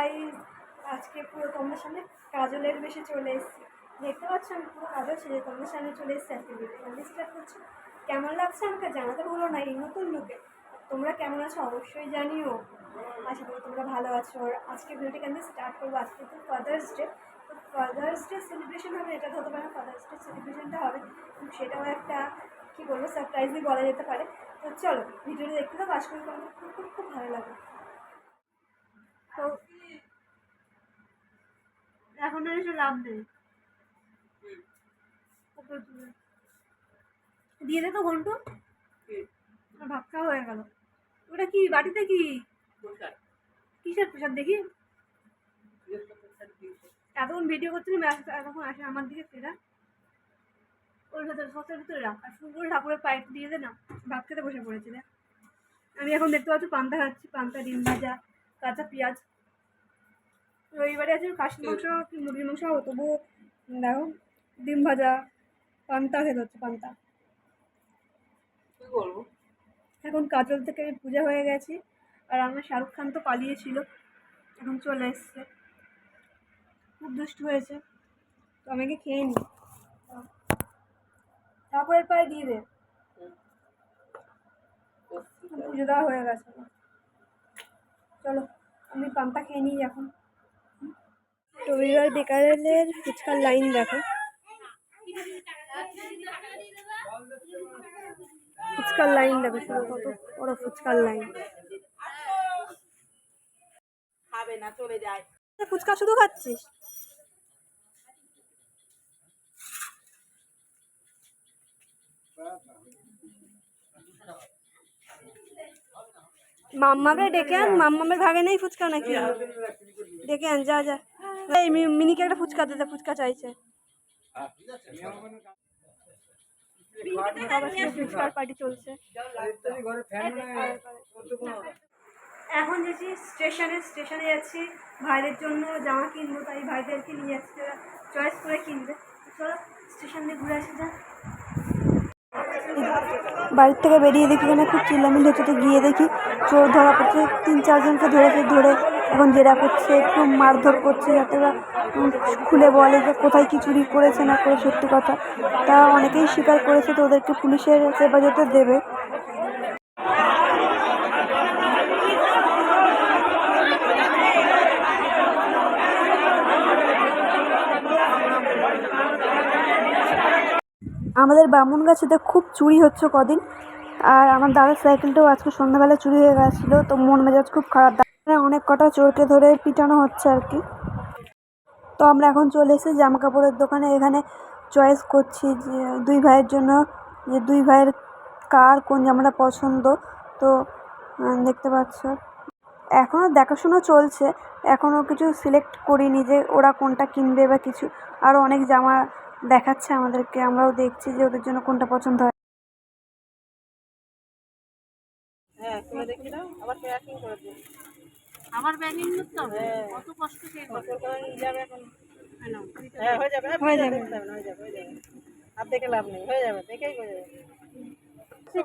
Guys আজকে পুরো তোমাদের সামনে কাজলের বেশি চলে এসেছি। দেখতে পাচ্ছ, আমি পুরো কাজল সেজে তোমাদের সামনে চলে এসেছি আজকে ভিডিও স্টার্ট করছি। কেমন লাগছে আমাকে জানাতে বলো না এই নতুন লুকে তোমরা কেমন আছো অবশ্যই জানিও। আশা করি তোমরা ভালো আছো। আজকে ভিডিওটি কেন স্টার্ট করব আজকে তো ফাদার্স ডে তো ফাদার্স ডে সেলিব্রেশন হবে, এটা ধরতে পারে ফাদার্স ডে সেলিব্রেশনটা হবে। সেটাও একটা, কী বলব সারপ্রাইজই বলা যেতে পারে। তো চলো ভিডিওটা দেখতে থাকো, আশা করি তোমাদের খুব খুব খুব ভালো লাগবে। তো এখন আর এসে লাভ নেই। দিয়ে দে তো ঘন্টু। খাওয়া হয়ে গেল। ওটা কি বাটিতে কি? কিসের প্রসাদ দেখি? এতক্ষণ ভিডিও করছিলাম এতক্ষণ আসে আমার দিকে ফেরা। ওর ভেতরে সসের ভিতরে রাখ। আর সুন্দর ঠাকুরের পাইপ দিয়ে দে না ভাত খেতে বসে পড়েছে দেখ। আমি এখন দেখতে পাচ্ছি পান্তা খাচ্ছি পান্তা ডিম ভাজা কাঁচা পেঁয়াজ। রবিবারে আছে খাসির মাংস কি মুরগির মাংস? হবে তবুও দেখো ডিম ভাজা পান্তা খেতে হচ্ছে পান্তা। এখন কাজল থেকে পূজা হয়ে গেছে আর আমার শাহরুখ খান তো পালিয়েছিল এখন চলে এসছে। খুব দুষ্ট হয়েছে তো আমাকে খেয়ে নি ঠাকুরের পায়ে দিয়ে দে। পুজো দেওয়া হয়ে গেছে। চলো আমি পান্তা খেয়ে নিই এখন। রবিবার বিকালের ফুচকার লাইন দেখো। ফুচকার লাইন দেখো শুধু কত বড় ফুচকার লাইন খাবে না চলে যায়। ফুচকা শুধু খাচ্ছিস? মাম্মাকে ডেকে আন মাম্মামের ভাগে নেই ফুচকা নাকি? ডেকে আন যা যা। এই মিনিকে একটা ফুচকা দিতে ফুচকা চাইছে। ফুচকার পার্টি চলছে। এখন যাচ্ছি স্টেশনে স্টেশনে যাচ্ছি ভাইদের জন্য জামা কিনবো তাই ভাইদেরকে নিয়ে যাচ্ছি। চয়েস করে কিনবে। চলো স্টেশন দিয়ে ঘুরে আসি যা। বাড়ির থেকে বেরিয়ে দেখি এখানে খুব চিল্লামিল্লি হচ্ছে তো গিয়ে দেখি চোর ধরা পড়ছে। তিন চারজনকে ধরেছে ধরে এখন জেরা করছে, একটু মারধর করছে যাতে ওরা খুলে বলে যে কোথায় কি চুরি করেছে না করে সত্যি কথা। তা অনেকেই স্বীকার করেছে তো ওদেরকে পুলিশের হেফাজতে দেবে। আমাদের বামুন গাছেতে খুব চুরি হচ্ছে কদিন। আর আমার দাদার সাইকেলটাও আজকে সন্ধ্যাবেলা চুরি হয়ে গেছিল, তো মন মেজাজ খুব খারাপ। দাদা অনেক কটা চোরকে ধরে পিটানো হচ্ছে আর কি। তো আমরা এখন চলে এসেছি জামা কাপড়ের দোকানে। এখানে চয়েস করছি যে দুই ভাইয়ের জন্য যে দুই ভাইয়ের কার কোন জামাটা পছন্দ। তো দেখতে পাচ্ছ। এখনও দেখাশুনো চলছে। এখনও কিছু সিলেক্ট করিনি যে ওরা কোনটা কিনবে বা কিছু। আরও অনেক জামা দেখাচ্ছে আমাদেরকে। আমরাও দেখছি যে ওদের জন্য কোনটা পছন্দ হয়। হ্যাঁ আবার প্যাকিং করে দিন আবার ব্যাগিং করতে হবে। কত কষ্ট সেই? হ্যাঁ হয়ে যাবে হ্যাঁ, হয়ে যাবে। হয়ে যাবে হয়ে আর দেখে লাভ নেই হয়ে যাবে দেখেই হয়ে যাবে।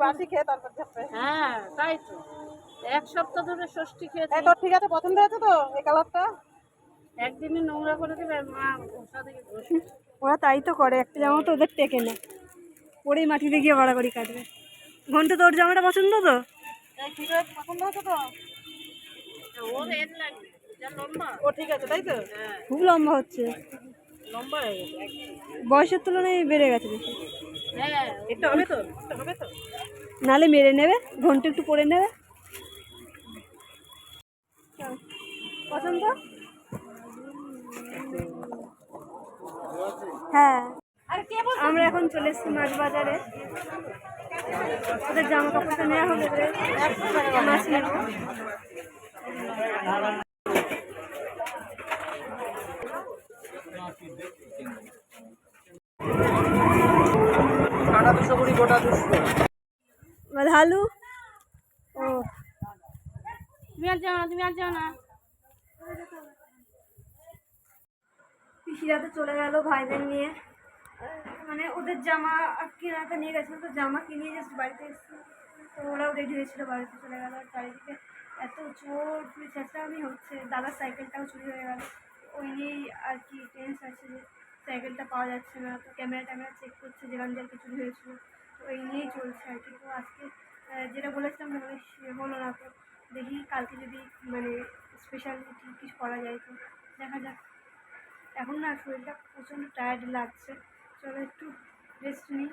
বাসি খেয়ে তারপর যাবে। হ্যাঁ তাই তো। এক সপ্তাহ ধরে ষষ্ঠী এই তোর ঠিক আছে পছন্দ হয়েছে তো এই কালারটা? একদিনই নোংরা করে দেবে মা থেকে ওরা তাই তো করে একটা জামা তো ওদের টেকে না। পরেই মাটিতে গিয়ে গড়াগড়ি কাটবে। ঘণ্টা তোর জামাটা পছন্দ তো? ঠিক আছে পছন্দ হয়েছে তো? ও ঠিক আছে তাই তো? খুব লম্বা হচ্ছে। লম্বা বয়সের তুলনায় বেড়ে গেছে বেশি। হ্যাঁ হবে তো হবে তো। নালে মেরে নেবে ঘণ্টা একটু পরে নেবে। পছন্দ? হ্যাঁ। আমরা এখন চলে এসেছি মাছ বাজারে। ওদের জামা কাপড়টা নেওয়া হবে। মাছ নেব। সাড়ে দুশো কুড়ি গোটা দুশো ভালু ও তুমি আর যাও না তুমি আর যাও না পিসিরা তো চলে গেল ভাইদের নিয়ে। মানে ওদের জামা কেনাতে নিয়ে গেছিল, তো জামা কিনে জাস্ট বাড়িতে এসেছি। তো ওরাও রেডি হয়েছিল, বাড়িতে চলে গেল। আর চারিদিকে এত চোর পুলিশ চেঁচামি হচ্ছে, দাদার সাইকেলটাও চুরি হয়ে গেল। ওই নিয়েই আর কি টেন্স আছে যে সাইকেলটা পাওয়া যাচ্ছে না, তো ক্যামেরা ট্যামেরা চেক করছে যেখান আর চুরি হয়েছিল। তো এই নিয়েই চলছে আর কি। তো আজকে যেটা বলেছিলাম মানে সে হলো না, তো দেখি কালকে যদি মানে স্পেশাল কিছু করা যায় তো দেখা যাক। এখন না শরীরটা প্রচণ্ড টায়ার্ড লাগছে। চলো একটু রেস্ট নিই।